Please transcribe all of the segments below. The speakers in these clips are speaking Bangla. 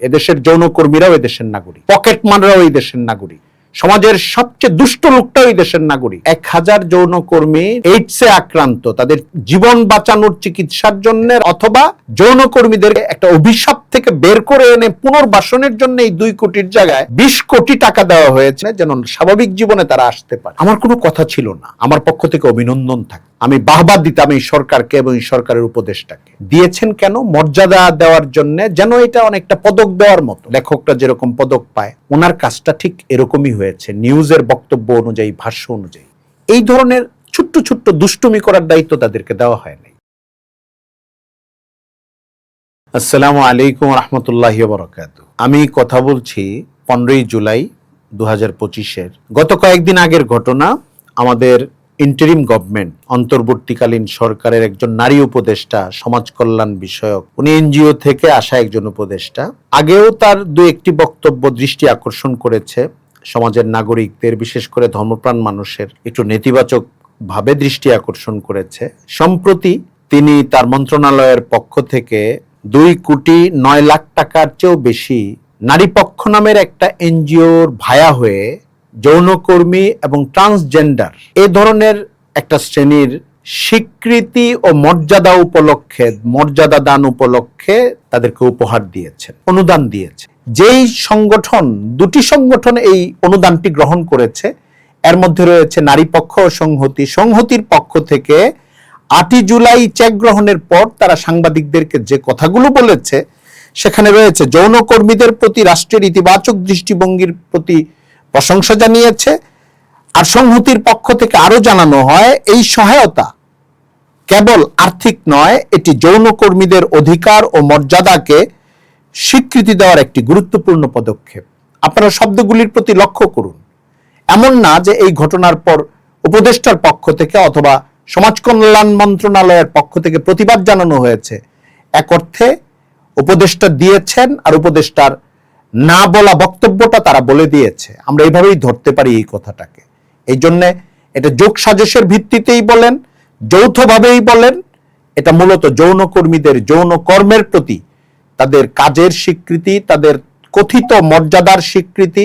এদেশের যৌনকর্মীরাও এদেশের নাগরিক। পকেট মানরাও এই দেশের নাগরিক। সমাজের সবচেয়ে দুষ্ট লোকটাও এই দেশের নাগরিক। এক হাজার যৌনকর্মী এইডসে আক্রান্ত। তাদের জীবন বাঁচানোর চিকিৎসার জন্য অথবা যৌনকর্মীদের একটা অভিশাপ থেকে বের করে এনে পুনর্বাসনের জন্য এই দুই কোটির জায়গায় বিশ কোটি টাকা দেওয়া হয়েছে যেন স্বাভাবিক জীবনে তারা আসতে পারে। আমার কোনো কথা ছিল না। আমার পক্ষ থেকে অভিনন্দন থাকে আমি বাহবাদ দিতাম এই সরকারকে এবং এই সরকারের উপদেষ্টাকে। দিয়েছেন কেন? মর্যাদা দেওয়ার জন্য যেন এটা অনেকটা পদক দেওয়ার মতো। লেখকরা যেরকম পদক পায়, ওনার কাজটা ঠিক এরকমই হয়েছে, নিউজের বক্তব্য অনুযায়ী, ভাষ্য অনুযায়ী। এই ধরনের ছোট্ট ছোট্ট দুষ্টুমি করার দায়িত্ব তাদেরকে দেওয়া হয় নাই। আসসালামু আলাইকুম রহমতুল্লাহ বরকাত আমি কথা বলছি পনেরোই জুলাই দু হাজার পঁচিশের। গত কয়েকদিন আগের ঘটনা, আমাদের ইন্টারিম গভর্নমেন্ট, অন্তর্বর্তীকালীন সরকারের একজন নারী উপদেষ্টা, সমাজ কল্যাণ বিষয়ক, উনি এনজিও থেকে আসা একজন উপদেষ্টা। আগেও তার দু একটি বক্তব্য দৃষ্টি আকর্ষণ করেছে। সমাজের নাগরিকদের, বিশেষ করে ধর্মপ্রাণ মানুষের, একটু নেতিবাচক ভাবে দৃষ্টি আকর্ষণ করেছে। সম্প্রতি তিনি তার মন্ত্রণালয়ের পক্ষ থেকে দুই কোটি নয় লাখ টাকার চেয়েও বেশি নারী পক্ষ নামের একটা এনজিওর ভায়া হয়ে যৌনকর্মী এবং ট্রান্সজেন্ডার। এ ধরনের একটা শ্রেণির স্বীকৃতি ও মর্যাদা উপলক্ষে, মর্যাদা দান উপলক্ষে তাদেরকে উপহার দিয়েছেন, অনুদান দিয়েছে। যেই সংগঠন, দুটি সংগঠন এই অনুদানটি গ্রহণ করেছে, এর মধ্যে রয়েছে নারী পক্ষ ও সংহতি। সংহতির পক্ষ থেকে আটই জুলাই চেক গ্রহণের পর তারা সাংবাদিকদেরকে যে কথাগুলো বলেছে, সেখানে রয়েছে, যৌনকর্মীদের প্রতি রাষ্ট্রের ইতিবাচক দৃষ্টিভঙ্গির প্রতি প্রশংসা জানিয়েছে, আর সংহতির পক্ষ থেকে আরও জানানো হয়, এই সহায়তা কেবল আর্থিক নয়, এটি যৌনকর্মীদের অধিকার ও মর্যাদাকে স্বীকৃতি দেওয়ার একটি গুরুত্বপূর্ণ পদক্ষেপ। আপনারা শব্দগুলির প্রতি লক্ষ্য করুন। এমন না যে এই ঘটনার পর উপদেষ্টার পক্ষ থেকে অথবা সমাজ কল্যাণ মন্ত্রণালয়ের পক্ষ থেকে প্রতিবাদ জানানো হয়েছে। এক অর্থে উপদেষ্টা দিয়েছেন আর উপদেষ্টার না বলা বক্তব্যটা তারা বলে দিয়েছে। আমরা এইভাবেই ধরতে পারি এই কথাটাকে। এই জন্যে এটা যোগ সাজসের ভিত্তিতেই বলেন, যৌথভাবেই বলেন, এটা মূলত যৌনকর্মীদের যৌন কর্মের প্রতি তাদের কাজের স্বীকৃতি, তাদের কথিত মর্যাদার স্বীকৃতি,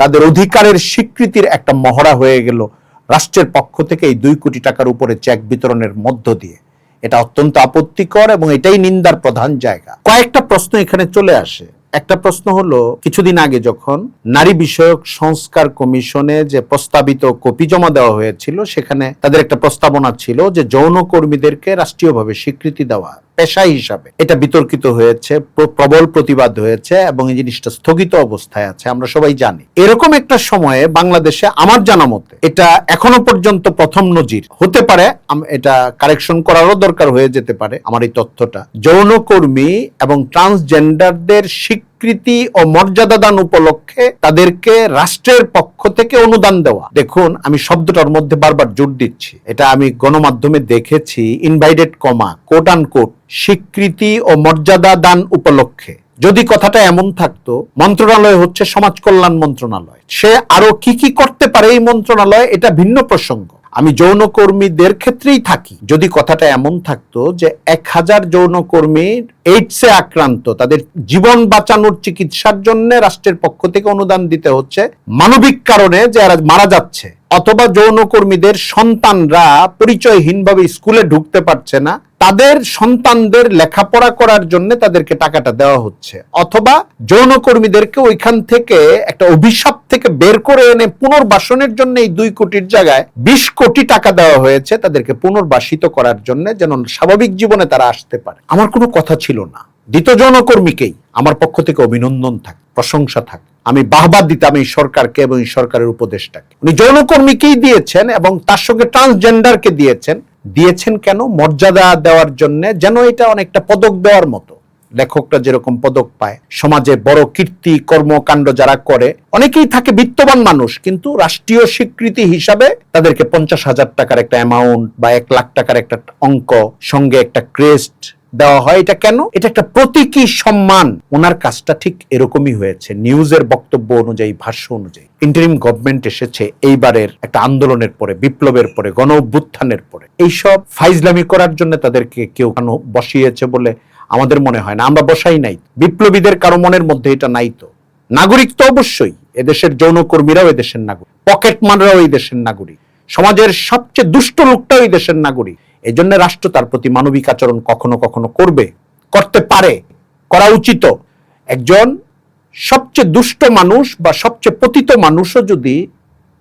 তাদের অধিকারের স্বীকৃতির একটা মহড়া হয়ে গেল রাষ্ট্রের পক্ষ থেকে এই দুই কোটি টাকার উপরে চেক বিতরণের মধ্য দিয়ে। এটা অত্যন্ত আপত্তিকর এবং এটাই নিন্দার প্রধান জায়গা। কয়েকটা প্রশ্ন এখানে চলে আসে। একটা প্রশ্ন হলো, কিছুদিন আগে যখন নারী বিষয়ক সংস্কার কমিশনে যে প্রস্তাবিত কপি জমা দেওয়া হয়েছিল, সেখানে তাদের একটা প্রস্তাবনা ছিল যে যৌন কর্মীদেরকে রাষ্ট্রীয়ভাবে স্বীকৃতি দেওয়া। পেশা হিসাবে। এটা বিতর্কিত হয়েছে প্রবল প্রতিবাদ হয়েছে এবং এই জিনিসটা স্থগিত অবস্থায় আছে, আমরা সবাই জানি। এরকম একটা সময়ে বাংলাদেশে আমার জানা মতে এটা এখনও পর্যন্ত প্রথম নজির। হতে পারে এটা কারেকশন করারও দরকার হয়ে যেতে পারে, আমার এই তথ্যটা। যৌনকর্মী এবং ট্রান্সজেন্ডারদের স্বীকৃতি ও মর্যাদা দান উপলক্ষে তাদেরকে রাষ্ট্রের পক্ষ থেকে অনুদান দেওয়া। দেখুন, আমি শব্দটার মধ্যে বারবার জোর দিচ্ছি। এটা আমি গণমাধ্যমে দেখেছি invited comma quote unquote স্বীকৃতি ও মর্যাদা দান উপলক্ষে। যদি কথাটা এমন থাকতো, মন্ত্রণালয় হচ্ছে সমাজ কল্যাণ মন্ত্রণালয়। সে আরও কি কি করতে পারে এই মন্ত্রণালয়, এটা ভিন্ন প্রসঙ্গ। আমি যৌনকর্মীদের ক্ষেত্রেই থাকি। যদি কথাটা এমন থাকতো যে এক হাজার যৌনকর্মী এইডসে আক্রান্ত, তাদের জীবন বাঁচানোর চিকিৎসার জন্য রাষ্ট্রের পক্ষ থেকে অনুদান দিতে হচ্ছে মানবিক কারণে যে মারা যাচ্ছে, অথবা যৌনকর্মীদের সন্তানরা পরিচয়হীনভাবে স্কুলে ঢুকতে পারছে না তাদের সন্তানদের লেখাপড়া করার জন্য তাদেরকে টাকাটা দেওয়া হচ্ছে। অথবা যৌনকর্মীদেরকে ওইখান থেকে একটা অভিশাপ থেকে বের করে এনে পুনর্বাসনের জন্য এই দুই কোটির জায়গায় বিশ কোটি টাকা দেওয়া হয়েছে তাদেরকে পুনর্বাসিত করার জন্য যেন স্বাভাবিক জীবনে তারা আসতে পারে। আমার কোনো কথা ছিল না। দ্বিতীয় যৌনকর্মীকেই। আমার পক্ষ থেকে অভিনন্দন থাক, প্রশংসা থাক। আমি বাহবাদ দিতাম এই সরকারকে এবং এই সরকারের উপদেষ্টাকে। উনি যৌনকর্মীকেই দিয়েছেন এবং তার সঙ্গে ট্রান্সজেন্ডারকে দিয়েছেন। দিয়েছেন কেন? মর্যাদা দেওয়ার জন্য যেন এটা অনেকটা পদক দেওয়ার মতো। লেখকরা যেরকম পদক পায়, সমাজে বড় কীর্তি, কর্মকাণ্ড যারা করে, অনেকেই থাকে বিত্তবান মানুষ, কিন্তু রাষ্ট্রীয় স্বীকৃতি হিসাবে তাদেরকে পঞ্চাশ হাজার টাকার একটা অ্যামাউন্ট বা এক লাখ টাকার একটা অঙ্ক, সঙ্গে একটা ক্রেস্ট দেওয়া হয়, এটা কেন? এটা একটা প্রতীকী সম্মান। ওনার কাজটা ঠিক এরকমই হয়েছে। নিউজের বক্তব্য অনুযায়ী, ভাষ্য অনুযায়ী। ইন্টারিম গভর্নমেন্ট এসেছে এইবারের একটা আন্দোলনের পরে, বিপ্লবের পরে, গণ অভ্যুত্থানের পরে। এইসব ফাইজলামি করার জন্য তাদেরকে কেউ কেন বসিয়েছে বলে আমাদের মনে হয় না। আমরা বসাই নাই। বিপ্লবীদের কারও মনের মধ্যে এটা নাই তো। নাগরিক তো অবশ্যই। এদেশের যৌনকর্মীরাও এদেশের নাগরিক। পকেটমানরাও এই দেশের নাগরিক। সমাজের সবচেয়ে দুষ্ট লোকটাও এই দেশের নাগরিক। এই জন্য রাষ্ট্র তার প্রতি মানবিক আচরণ কখনো কখনো করবে, করতে পারে, করা উচিত। একজন সবচেয়ে দুষ্ট মানুষ বা সবচেয়ে পতিত মানুষও যদি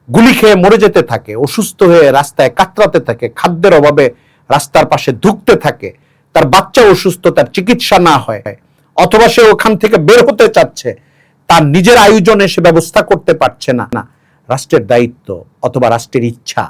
গুলি খেয়ে মরে যেতে থাকে, অসুস্থ হয়ে রাস্তায় কাতরাতে থাকে, খাদ্যের অভাবে রাস্তার পাশে ধুকতে থাকে, তার বাচ্চা অসুস্থ, তার চিকিৎসা না হয়, অথবা সে ওখান থেকে বের হতে চাচ্ছে, তার নিজের আয়োজনে সে ব্যবস্থা করতে পারছে না না। রাষ্ট্রের দায়িত্ব অথবা রাষ্ট্রের ইচ্ছা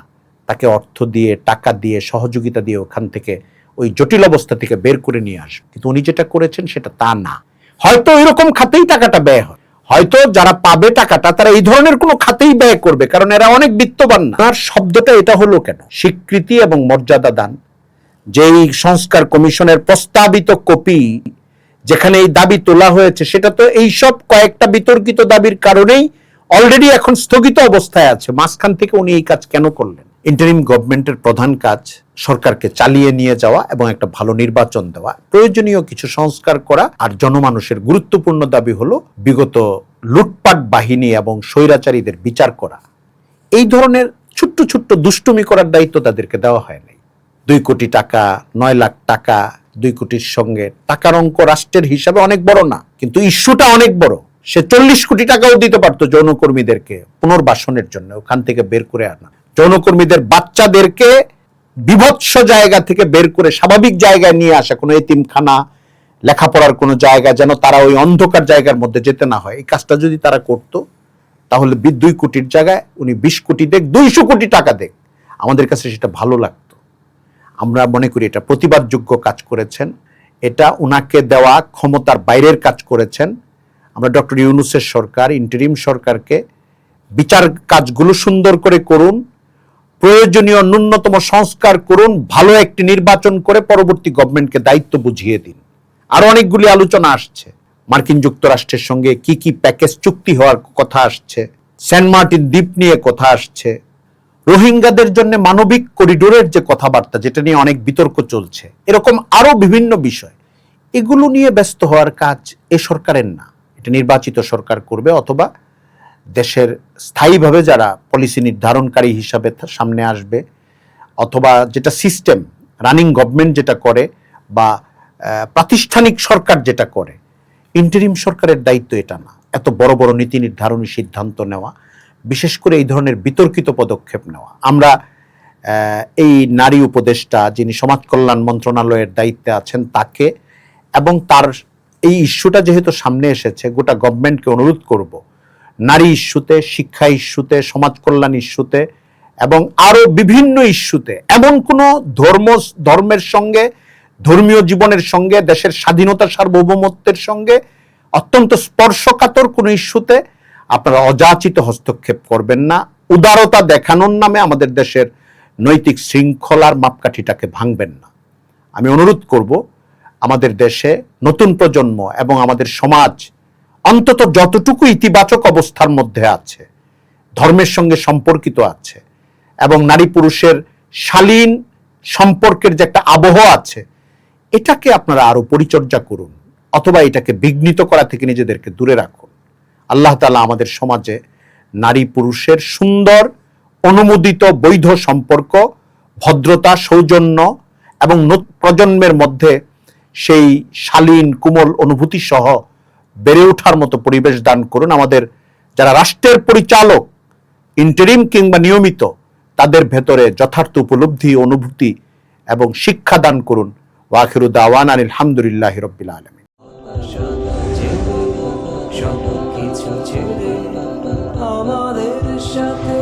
তাকে অর্থ দিয়ে, টাকা দিয়ে, সহযোগিতা দিয়ে ওখান থেকে ওই জটিল অবস্থা থেকে বের করে নিয়ে আসবে। কিন্তু উনি যেটা করেছেন সেটা তা না। হয়তো এরকম খাতেই টাকাটা ব্যয় হয়। হয়তো যারা পাবে টাকাটা, তারা এই ধরনের কোনো খাতেই ব্যয় করবে, কারণ এরা অনেক বিত্তবান না। আর শব্দটা এটা হলো কেন? স্বীকৃতি এবং মর্যাদা দান। যেই সংস্কার কমিশনের প্রস্তাবিত কপি যেখানে এই দাবি তোলা হয়েছে, সেটা তো এই সব কয়েকটা বিতর্কিত দাবির কারণেই অলরেডি এখন স্থগিত অবস্থায় আছে। মাঝখান থেকে উনি এই কাজ কেন করলেন? ইন্টারিম গভর্নমেন্টের প্রধান কাজ সরকারকে চালিয়ে নিয়ে যাওয়া এবং একটা ভালো নির্বাচন দেওয়া, প্রয়োজনীয় কিছু সংস্কার করা আর জনমানুষের গুরুত্বপূর্ণ দাবি হলো বিগত লুটপাট বাহিনী এবং স্বৈরাচারীদের বিচার করা। এই ধরনের ছোট্ট ছোট্ট দুষ্টুমি করার দায়িত্ব তাদেরকে দেওয়া হয় নাই। দুই কোটি টাকা, নয় লাখ টাকা, দুই কোটির সঙ্গে টাকার অঙ্ক রাষ্ট্রের হিসাবে অনেক বড় না, কিন্তু ইস্যুটা অনেক বড়। সে চল্লিশ কোটি টাকাও দিতে পারতো যৌনকর্মীদেরকে পুনর্বাসনের জন্য, ওখান থেকে বের করে আনা। যৌনকর্মীদের বাচ্চাদেরকে বিভৎস জায়গা থেকে বের করে স্বাভাবিক জায়গায় নিয়ে আসা, কোনো এতিমখানা, লেখাপড়ার কোনো জায়গা যেন তারা ওই অন্ধকার জায়গার মধ্যে যেতে না হয়। এই কাজটা যদি তারা করতো, তাহলে দুই কোটির জায়গায় উনি বিশ কোটি দেখ, দুইশো কোটি টাকা দেখ। আমাদের কাছে সেটা ভালো লাগতো। আমরা মনে করি এটা প্রতিবাদযোগ্য কাজ করেছেন। এটা ওনাকে দেওয়া ক্ষমতার বাইরের কাজ করেছেন। আমরা ডক্টর ইউনুসের সরকার, ইন্টারিম সরকারকে বিচার কাজগুলো সুন্দর করে করুন। প্রয়োজনীয় ন্যূনতম সংস্কার করুন, ভালো একটি নির্বাচন করে পরবর্তী গভর্নমেন্টকে দায়িত্ব বুঝিয়ে দিন। আরও অনেকগুলি আলোচনা আসছে। মার্কিন যুক্তরাষ্ট্রের সঙ্গে কি কি প্যাকেজ চুক্তি হওয়ার কথা আসছে সেন্ট মার্টিন দ্বীপ নিয়ে কথা আসছে, রোহিঙ্গাদের জন্য মানবিক করিডোরের যে কথাবার্তা, যেটা নিয়ে অনেক বিতর্ক চলছে, এরকম আরও বিভিন্ন বিষয়। এগুলো নিয়ে ব্যস্ত হওয়ার কাজ এ সরকারের না। এটা নির্বাচিত সরকার করবে অথবা দেশের স্থায়ীভাবে যারা পলিসি নির্ধারণকারী হিসাবে সামনে আসবে, অথবা যেটা সিস্টেম রানিং গভর্নমেন্ট যেটা করে, বা প্রাতিষ্ঠানিক সরকার যেটা করে ইন্টারিম সরকারের দায়িত্ব এটা না। এত বড় বড় নীতি নির্ধারণী সিদ্ধান্ত নেওয়া, বিশেষ করে এই ধরনের বিতর্কিত পদক্ষেপ নেওয়া। আমরা এই নারী উপদেষ্টা যিনি সমাজ কল্যাণ মন্ত্রণালয়ের দায়িত্বে আছেন তাকে, এবং তার এই ইস্যুটা যেহেতু সামনে এসেছে, গোটা গভর্নমেন্টকে অনুরোধ করব নারী ইস্যুতে, শিক্ষা ইস্যুতে, সমাজ কল্যাণ ইস্যুতে এবং আরও বিভিন্ন ইস্যুতে। এমন কোনো ধর্ম, ধর্মের সঙ্গে, ধর্মীয় জীবনের সঙ্গে, দেশের স্বাধীনতা সার্বভৌমত্বের সঙ্গে অত্যন্ত স্পর্শকাতর কোনো ইস্যুতে আপনারা অযাচিত হস্তক্ষেপ করবেন না। উদারতা দেখানোর নামে আমাদের দেশের নৈতিক শৃঙ্খলার মাপকাঠিটাকে ভাঙবেন না। আমি অনুরোধ করব, আমাদের দেশে নতুন প্রজন্ম এবং আমাদের সমাজ অন্তত যতটুকু ইতিবাচক অবস্থার মধ্যে আছে, ধর্মের সঙ্গে সম্পর্কিত আছে, এবং নারী পুরুষের শালীন সম্পর্কের যে একটা আবহ আছে, এটাকে আপনারা আরও পরিচর্যা করুন, অথবা এটাকে বিঘ্নিত করা থেকে নিজেদেরকে দূরে রাখুন। আল্লাহ তালা আমাদের সমাজে নারী পুরুষের সুন্দর, অনুমোদিত, বৈধ সম্পর্ক, ভদ্রতা, সৌজন্য এবং প্রজন্মের মধ্যে সেই শালীন, কোমল অনুভূতি সহ বেড়ে ওঠার মতো পরিবেশ দান করুন। আমাদের যারা রাষ্ট্রের পরিচালক ইন্টারিম কিংবা নিয়মিত, তাদের ভেতরে যথার্থ উপলব্ধি, অনুভূতি এবং শিক্ষা দান করুন। ওয়াখিরু দাওয়ান আনিল হামদুলিল্লাহ আলমী আলম আমাদের সাথে